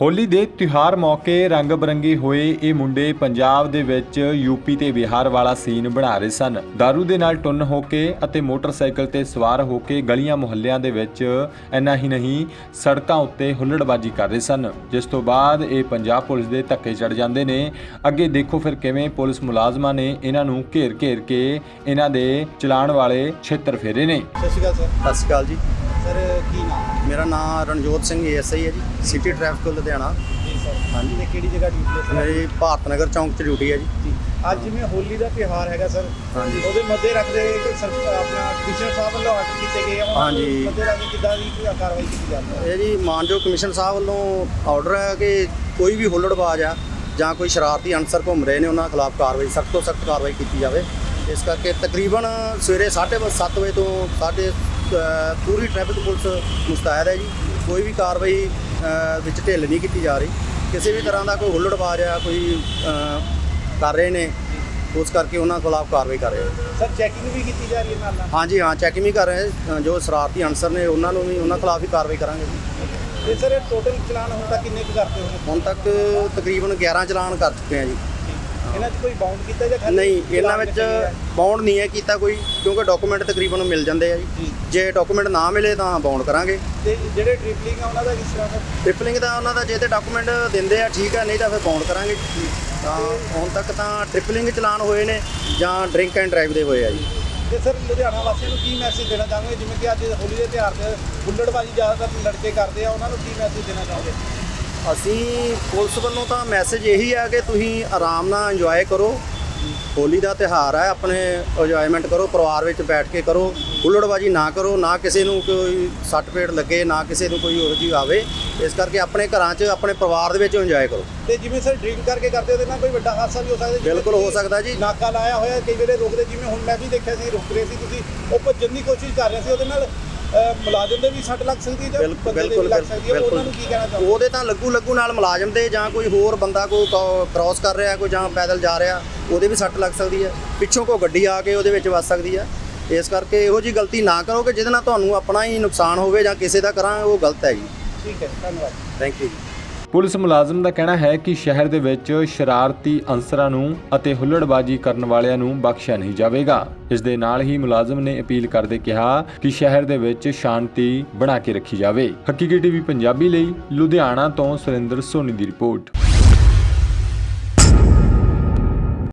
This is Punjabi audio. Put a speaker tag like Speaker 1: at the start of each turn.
Speaker 1: ਹੋਲੀ ਦੇ ਤਿਉਹਾਰ ਮੌਕੇ ਰੰਗ ਬਰੰਗੇ ਹੋਏ ਇਹ ਮੁੰਡੇ ਪੰਜਾਬ ਦੇ ਵਿੱਚ ਯੂਪੀ ਤੇ ਬਿਹਾਰ ਵਾਲਾ ਸੀਨ ਬਣਾ ਰਹੇ ਸਨ। दारू ਦੇ ਨਾਲ ਟੁੰਨ ਹੋ ਕੇ ਅਤੇ ਮੋਟਰਸਾਈਕਲ ਤੇ ਸਵਾਰ ਹੋ ਕੇ ਗਲੀਆਂ ਮੁਹੱਲਿਆਂ ਦੇ ਵਿੱਚ ਇੰਨਾ ਹੀ ਨਹੀਂ ਸੜਕਾਂ ਉੱਤੇ ਹੁੱਲੜਬਾਜੀ ਕਰ ਰਹੇ ਸਨ। ਜਿਸ ਤੋਂ ਬਾਅਦ ਇਹ ਪੰਜਾਬ ਪੁਲਿਸ ਦੇ ਧੱਕੇ ਚੜ ਜਾਂਦੇ ਨੇ। ਅੱਗੇ ਦੇਖੋ ਫਿਰ ਕਿਵੇਂ ਪੁਲਿਸ ਮੁਲਾਜ਼ਮਾਂ ਨੇ ਇਹਨਾਂ ਨੂੰ ਘੇਰ-ਘੇਰ ਕੇ ਇਹਨਾਂ ਦੇ ਚਲਾਣ ਵਾਲੇ ਛੇਤਰ ਫੇਰੇ ਨੇ।
Speaker 2: ਸਤਿ ਸ਼੍ਰੀ ਅਕਾਲ ਸਰ।
Speaker 3: ਸਤਿ ਸ਼੍ਰੀ ਅਕਾਲ ਜੀ।
Speaker 2: ਸਰ ਕੀ ਨਾਮ
Speaker 3: ਮੇਰਾ ਨਾਮ ਰਣਜੋਤ ਸਿੰਘ ਏਐਸਆਈ ਹੈ ਜੀ ਸਿਟੀ ਟ੍ਰੈਫਿਕ ਲੁਧਿਆਣਾ
Speaker 2: ਜੀ ਸਰ
Speaker 3: ਹਾਂਜੀ।
Speaker 2: ਤੇ ਕਿਹੜੀ ਜਗ੍ਹਾ ਡਿਊਟੀ ਹੈ ਸਰ
Speaker 3: ਮੇਰੀ ਭਾਰਤ ਨਗਰ ਚੌਂਕ 'ਚ ਡਿਊਟੀ ਹੈ ਜੀ
Speaker 2: ਜੀ ਅੱਜ ਜਿਵੇਂ ਹੋਲੀ ਦਾ ਤਿਉਹਾਰ ਹੈਗਾ ਸਰ
Speaker 3: ਹਾਂਜੀ।
Speaker 2: ਉਹਦੇ ਮੱਦੇ ਰੱਖਦੇ ਹੋਏ ਸਰ ਆਪਣਾ ਕ੍ਰਿਸ਼ਨ ਸਾਹਿਬ ਵੱਲੋਂ ਆਰਡਰ ਕੀਤੇ ਗਏ ਆ ਉਹਨਾਂ
Speaker 3: ਹਾਂਜੀ।
Speaker 2: ਮੱਦੇ ਰੱਖ ਕੇ ਕਿੱਦਾਂ ਦੀ ਕੋਈ ਕਾਰਵਾਈ ਕੀਤੀ ਜਾਂਦੀ ਹੈ
Speaker 3: ਇਹ ਜੀ ਮਾਨਯੋਗ ਕਮਿਸ਼ਨ ਸਾਹਿਬ ਵੱਲੋਂ ਆਰਡਰ ਹੈ ਕਿ ਕੋਈ ਵੀ ਹੁੱਲੜਬਾਜ਼ ਆ ਜਾਂ ਕੋਈ ਸ਼ਰਾਰਤੀ ਅਨਸਰ ਘੁੰਮ ਰਹੇ ਨੇ ਉਹਨਾਂ ਖਿਲਾਫ ਕਾਰਵਾਈ ਸਖਤ ਤੋਂ ਸਖਤ ਕਾਰਵਾਈ ਕੀਤੀ ਜਾਵੇ ਇਸ ਕਰਕੇ ਤਕਰੀਬਨ ਸਵੇਰੇ 7:30 ਵਜੇ ਤੋਂ ਸਾਡੇ ਪੂਰੀ ਟ੍ਰੈਫਿਕ ਪੁਲਿਸ ਮੁਸਤੈਦ ਹੈ ਜੀ। ਕੋਈ ਵੀ ਕਾਰਵਾਈ ਵਿੱਚ ਢਿੱਲ ਨਹੀਂ ਕੀਤੀ ਜਾ ਰਹੀ। ਕਿਸੇ ਵੀ ਤਰ੍ਹਾਂ ਦਾ ਕੋਈ ਹੁੱਲੜਬਾਜ਼ ਆ ਕੋਈ ਕਰ ਰਹੇ ਨੇ ਉਸ ਕਰਕੇ ਉਹਨਾਂ ਖਿਲਾਫ ਕਾਰਵਾਈ ਕਰ ਰਹੇ ਹਾਂ।
Speaker 2: ਸਰ ਚੈਕਿੰਗ ਵੀ ਕੀਤੀ ਜਾ ਰਹੀ ਹੈ ਨਾਲ
Speaker 3: ਹਾਂਜੀ ਹਾਂ ਚੈਕਿੰਗ ਵੀ ਕਰ ਰਹੇ ਹਾਂ। ਜੋ ਸ਼ਰਾਰਤੀ ਅਨਸਰ ਨੇ ਉਹਨਾਂ ਨੂੰ ਵੀ ਉਹਨਾਂ ਖਿਲਾਫ ਵੀ ਕਾਰਵਾਈ ਕਰਾਂਗੇ ਜੀ।
Speaker 2: ਤੇ ਸਰ ਇਹ ਟੋਟਲ ਚਲਾਨ ਹੁਣ ਤੱਕ ਕਿੰਨੇ ਕੁ ਕਰਤੇ ਹੋਣੇ
Speaker 3: ਹੁਣ ਤੱਕ ਤਕਰੀਬਨ 11 ਚਲਾਨ ਕਰ ਚੁੱਕੇ ਆ ਜੀ।
Speaker 2: ਇਹਨਾਂ 'ਚ ਕੋਈ ਬਾਉਂਡ ਕੀਤਾ ਜਾਂ ਖਾਲੀ
Speaker 3: ਨਹੀਂ ਇਹਨਾਂ ਵਿੱਚ? ਬਾਉਂਡ ਨਹੀਂ ਹੈ ਕੀਤਾ ਕੋਈ ਕਿਉਂਕਿ ਡਾਕੂਮੈਂਟ ਤਕਰੀਬਨ ਮਿਲ ਜਾਂਦੇ ਆ ਜੀ।
Speaker 2: ਜੀ।
Speaker 3: ਡਾਕੂਮੈਂਟ ਨਾ ਮਿਲੇ ਤਾਂ ਬਾਉਂਡ ਕਰਾਂਗੇ।
Speaker 2: ਤੇ ਜਿਹੜੇ ਟ੍ਰਿਪਲਿੰਗ ਆ ਉਹਨਾਂ ਦਾ ਕਿਸ ਤਰ੍ਹਾਂ ਸਰ
Speaker 3: ਟ੍ਰਿਪਲਿੰਗ ਦਾ ਉਹਨਾਂ ਦਾ ਜੇ ਤੇ ਡਾਕੂਮੈਂਟ ਦਿੰਦੇ ਆ ਠੀਕ ਆ ਨਹੀਂ ਤਾਂ ਫਿਰ ਬਾਉਂਡ ਕਰਾਂਗੇ। ਤਾਂ ਹੁਣ ਤੱਕ ਤਾਂ ਟ੍ਰਿਪਲਿੰਗ ਚਲਾਨ ਹੋਏ ਨੇ ਜਾਂ ਡਰਿੰਕ ਐਂਡ ਡਰਾਈਵ ਦੇ ਹੋਏ ਆ ਜੀ।
Speaker 2: ਤੇ ਸਰ ਲੁਧਿਆਣਾ ਵਾਸੀਆਂ ਨੂੰ ਕੀ ਮੈਸੇਜ ਦੇਣਾ ਚਾਹੋਗੇ? ਜਿਵੇਂ ਕਿ ਅੱਜ ਹੋਲੀ ਦੇ ਤਿਉਹਾਰ ਤੇ ਬੁੱਲੜਬਾਜ਼ੀ ਜ਼ਿਆਦਾਤਰ ਲੜਕੇ ਕਰਦੇ ਆ ਉਹਨਾਂ ਨੂੰ ਕੀ ਮੈਸੇਜ ਦੇਣਾ ਚਾਹੋਗੇ?
Speaker 3: ਅਸੀਂ ਪੁਲਿਸ ਵੱਲੋਂ ਤਾਂ ਮੈਸੇਜ ਇਹੀ ਆ ਕਿ ਤੁਸੀਂ ਆਰਾਮ ਨਾਲ ਇੰਜੋਏ ਕਰੋ। ਹੋਲੀ ਦਾ ਤਿਉਹਾਰ ਹੈ ਆਪਣੇ ਇੰਜੋਇਮੈਂਟ ਕਰੋ ਪਰਿਵਾਰ ਵਿੱਚ ਬੈਠ ਕੇ ਕਰੋ। ਹੁੱਲੜਬਾਜੀ ਨਾ ਕਰੋ ਨਾ ਕਿਸੇ ਨੂੰ ਕੋਈ ਸੱਟ ਪੇਟ ਲੱਗੇ ਨਾ ਕਿਸੇ ਨੂੰ ਕੋਈ ਉਹੋ ਜਿਹੀ ਆਵੇ। ਇਸ ਕਰਕੇ ਆਪਣੇ ਘਰਾਂ 'ਚ ਆਪਣੇ ਪਰਿਵਾਰ ਦੇ ਵਿੱਚ ਇੰਜੋਏ ਕਰੋ।
Speaker 2: ਤੇ ਜਿਵੇਂ ਸਰ ਡਰਿੰਕ ਕਰਕੇ ਕਰਦੇ ਉਹਦੇ ਨਾਲ ਕੋਈ ਵੱਡਾ ਹਾਦਸਾ ਵੀ ਹੋ ਸਕਦਾ
Speaker 3: ਬਿਲਕੁਲ ਹੋ ਸਕਦਾ ਜੀ।
Speaker 2: ਨਾਕਾ ਲਾਇਆ ਹੋਇਆ ਕਈ ਵੇਲੇ ਰੁਕਦੇ ਜਿਵੇਂ ਹੁਣ ਮੈਂ ਵੀ ਦੇਖਿਆ ਸੀ ਰੁਕ ਰਹੇ ਸੀ ਤੁਸੀਂ ਉਹ ਭੱਜਣ ਦੀ ਕੋਸ਼ਿਸ਼ ਕਰ ਰਹੇ ਸੀ ਉਹਦੇ ਨਾਲ ਮੁਲਾਜ਼ਮ ਦੇ ਵੀ ਸੱਟ ਲੱਗ ਸਕਦੀ ਹੈ ਜਾਂ ਬੰਦੇ ਦੇ ਵੀ ਲੱਗ ਸਕਦੀ ਹੈ? ਉਹਨਾਂ ਨੂੰ ਕੀ ਕਹਿਣਾ ਚਾਹੋਗੇ?
Speaker 3: ਉਹਦੇ ਤਾਂ ਲੱਗੂ ਲੱਗੂ ਨਾਲ ਮੁਲਾਜ਼ਮ ਦੇ ਜਾਂ ਕੋਈ ਹੋਰ ਬੰਦਾ ਕੋਈ ਕ੍ਰਾਸ ਕਰ ਰਿਹਾ ਕੋਈ ਜਾਂ ਪੈਦਲ ਜਾ ਰਿਹਾ ਉਹਦੇ ਵੀ ਸੱਟ ਲੱਗ ਸਕਦੀ ਹੈ। ਪਿੱਛੋਂ ਕੋਈ ਗੱਡੀ ਆ ਕੇ ਉਹਦੇ ਵਿੱਚ ਵੱਜ ਸਕਦੀ ਹੈ। ਇਸ ਕਰਕੇ ਇਹੋ ਜੀ ਗਲਤੀ ਨਾ ਕਰੋ ਕਿ ਜਿਹਦੇ ਨਾਲ ਤੁਹਾਨੂੰ ਆਪਣਾ ਹੀ ਨੁਕਸਾਨ ਹੋਵੇ ਜਾਂ ਕਿਸੇ ਦਾ ਕਰਾਂ ਉਹ ਗਲਤ ਹੈ ਜੀ।
Speaker 2: ਠੀਕ ਹੈ ਧੰਨਵਾਦ।
Speaker 3: ਥੈਂਕ ਯੂ
Speaker 1: ਪੁਲਿਸ ਮੁਲਾਜ਼ਮ ਦਾ ਕਹਿਣਾ ਹੈ ਕਿ ਸ਼ਹਿਰ ਦੇ ਵਿੱਚ ਸ਼ਰਾਰਤੀ ਅਨਸਰਾਂ ਨੂੰ ਅਤੇ ਹੁੱਲੜਬਾਜੀ ਕਰਨ ਵਾਲਿਆਂ ਨੂੰ ਬਖਸ਼ਿਆ ਨਹੀਂ ਜਾਵੇਗਾ। ਇਸ ਦੇ ਨਾਲ ਹੀ ਮੁਲਾਜ਼ਮ ਨੇ ਅਪੀਲ ਕਰਦੇ ਕਿਹਾ ਕਿ ਸ਼ਹਿਰ ਦੇ ਵਿੱਚ ਸ਼ਾਂਤੀ ਬਣਾ ਕੇ ਰੱਖੀ ਜਾਵੇ। ਹਕੀਕੀ ਟੀਵੀ ਪੰਜਾਬੀ ਲਈ ਲੁਧਿਆਣਾ ਤੋਂ ਸੁਰਿੰਦਰ ਸੋਨੀ ਦੀ ਰਿਪੋਰਟ।